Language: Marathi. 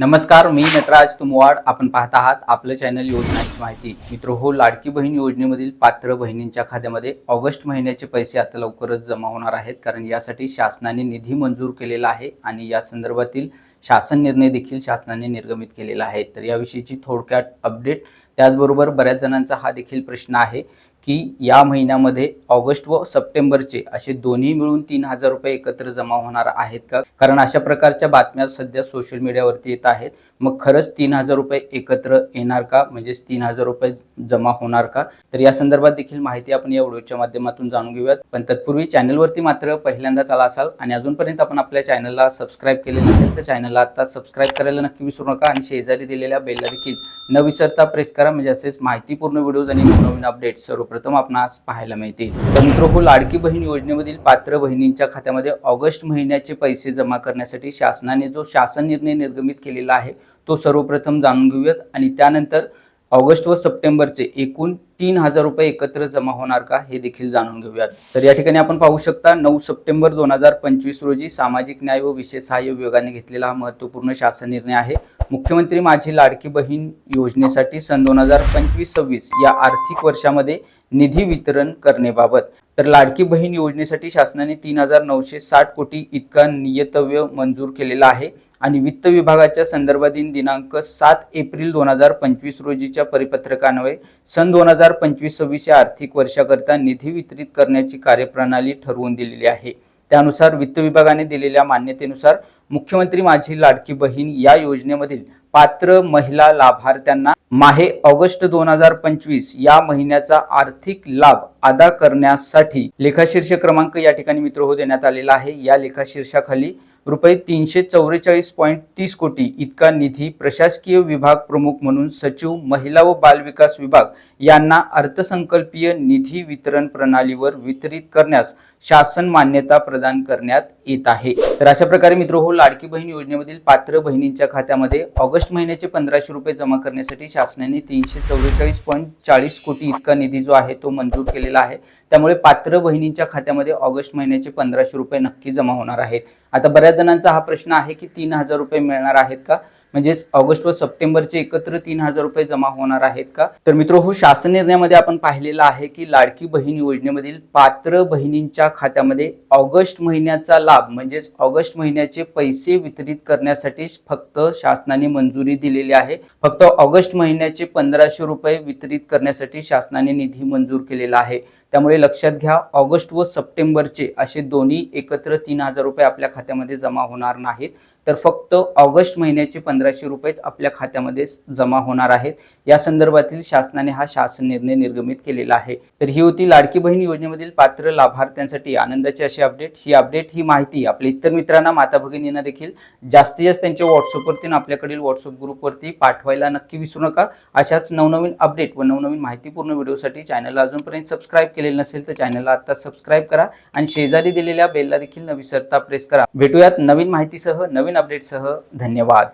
नमस्कार मी नटराज तुमवाड. आपण पाहत आहात आपलं चॅनल योजनांची माहिती. मित्र हो लाडकी बहीण योजनेमधील पात्र बहिणींच्या खात्यामध्ये ऑगस्ट महिन्याचे पैसे आता लवकरच जमा होणार आहेत. कारण यासाठी शासनाने निधी मंजूर केलेला आहे आणि या संदर्भातील शासन निर्णय देखील शासनाने निर्गमित केलेला आहे. तर याविषयीची थोडक्यात अपडेट त्याचबरोबर बऱ्याच जणांचा हा देखील प्रश्न आहे. की या महिन्यामध्ये ऑगस्ट व सप्टेंबरचे असे दोन्ही मिळून तीन हजार रुपये एकत्र जमा होणार आहेत का? कारण अशा प्रकारच्या बातम्या सध्या सोशल मीडियावरती येत आहेत. मग खरंच तीन हजार रुपये एकत्र येणार का? म्हणजेच तीन हजार रुपये जमा होणार का? तर या संदर्भात देखील माहिती आपण या व्हिडिओच्या माध्यमातून जाणून घेऊयात. पण तत्पूर्वी चॅनलवरती मात्र पहिल्यांदाच आला असाल आणि अजूनपर्यंत आपण आपल्या चॅनलला सबस्क्राईब केले नसेल तर चॅनलला आता सबस्क्राईब करायला नक्की विसरू नका आणि शेजारी दिलेल्या बेलला देखील न विसरता प्रेस करा. म्हणजे असेच माहितीपूर्ण व्हिडिओज आणि नवीन अपडेट सर्वप्रथम आपणास पाहायला मिळतील. तर हो लाडकी बहीण योजनेमधील पात्र बहिणींच्या खात्यामध्ये ऑगस्ट महिन्याचे पैसे जमा करण्यासाठी शासनाने जो शासन निर्णय निर्गमित केलेला आहे तो सर्वप्रथम जाणून घेऊयात. आणि त्यानंतर ऑगस्ट व सप्टेंबरचे एकूण तीन हजार रुपये एकत्र जमा होणार का हे देखील जाणून घेऊयात. तर या ठिकाणी आपण पाहू शकता नऊ सप्टेंबर दोन हजार पंचवीस रोजी सामाजिक न्याय व विशेष सहाय्य विभागाने घेतलेला हा महत्त्वपूर्ण शासन निर्णय आहे. मुख्यमंत्री माझी लाडकी बहीण योजनेसाठी सन दोन हजार पंचवीस सव्वीस या आर्थिक वर्षामध्ये निधी वितरण करण्याबाबत. तर लाडकी बहीण योजनेसाठी शासनाने तीन हजार नऊशे साठ कोटी इतका नियतव्य मंजूर केलेला आहे. आणि वित्त विभागाच्या संदर्भाधीन दिनांक सात एप्रिल दोन हजार पंचवीस रोजीच्या परिपत्रकान्वये सन दोन हजार पंचवीस सव्वीस या आर्थिक वर्षाकरता निधी वितरित करण्याची कार्यप्रणाली ठरवून दिलेली आहे. त्यानुसार वित्त विभागाने दिलेल्या मान्यतेनुसार मुख्यमंत्री माझी लाडकी बहीण या योजनेमधील पात्र महिला लाभार्थ्यांना माहे ऑगस्ट दोन हजार पंचवीस या महिन्याचा आर्थिक लाभ अदा करण्यासाठी लेखाशीर्ष क्रमांक या ठिकाणी मित्र हो देण्यात आलेला आहे. या लेखाशीर्षाखाली रुपये तीनशे चौवेचाळीस पॉईंट तीस कोटी इतका निधी प्रशासकीय विभाग प्रमुख म्हणून सचिव महिला व बालविकास विभाग यांना अर्थसंकल्पीय निधी वितरण प्रणालीवर वितरित करण्यास शासन मान्यता प्रदान करण्यात येत आहे. तर अशा प्रकारे मित्र हो लाडकी बहीण योजनेमधील पात्र बहिणींच्या खात्यामध्ये ऑगस्ट महिन्याचे पंधराशे रुपये जमा करण्यासाठी शासनाने तीनशे चौवेचाळीस पॉईंट चाळीस कोटी इतका निधी जो आहे तो मंजूर केलेला आहे. त्यामुळे पात्र बहिणींच्या खात्यामध्ये ऑगस्ट महिन्याचे पंधराशे रुपये नक्की जमा होणार आहेत. आता बऱ्याच जणांचा हा प्रश्न आहे की तीन हजार रुपये मिळणार आहेत का? म्हणजेच ऑगस्ट व सप्टेंबरचे एकत्र तीन हजार रुपये जमा होणार आहेत का? तर मित्र हो शासन निर्णयामध्ये आपण पाहिलेलं आहे की लाडकी बहीण योजनेमधील पात्र बहिणींच्या खात्यामध्ये ऑगस्ट महिन्याचा लाभ म्हणजेच ऑगस्ट महिन्याचे पैसे वितरित करण्यासाठी फक्त शासनाने मंजुरी दिलेली आहे. फक्त ऑगस्ट महिन्याचे पंधराशे रुपये वितरित करण्यासाठी शासनाने निधी मंजूर केलेला आहे. त्यामुळे लक्षात घ्या ऑगस्ट व सप्टेंबरचे असे दोन्ही एकत्र तीन हजार रुपये आपल्या खात्यामध्ये जमा होणार नाहीत. तर फक्त ऑगस्ट महिन्याचे पंधराशे रुपयेच आपल्या खात्यामध्ये जमा होणार आहेत. या संदर्भातील शासनाने हा शासन निर्णय निर्गमित केलेला आहे. तर ही होती लाडकी बहीण योजनेमधील पात्र लाभार्थ्यांसाठी आनंदाची अशी अपडेट ही अपडेट ही माहिती आपल्या इतर मित्रांना माता भगिनींना देखील जास्तीत जास्त त्यांच्या व्हॉट्सअपवरती आपल्याकडील व्हॉट्सअप ग्रुपवरती पाठवायला नक्की विसरू नका. अशाच नवनवीन अपडेट व नवनवीन माहितीपूर्ण व्हिडिओसाठी चॅनलला अजूनपर्यंत सबस्क्राईब केलेलं नसेल तर चॅनलला आता सबस्क्राईब करा आणि शेजारी दिलेल्या बेलला देखील न विसरता प्रेस करा. भेटूयात नवीन माहितीसह नवीन अपडेटसह धन्यवाद.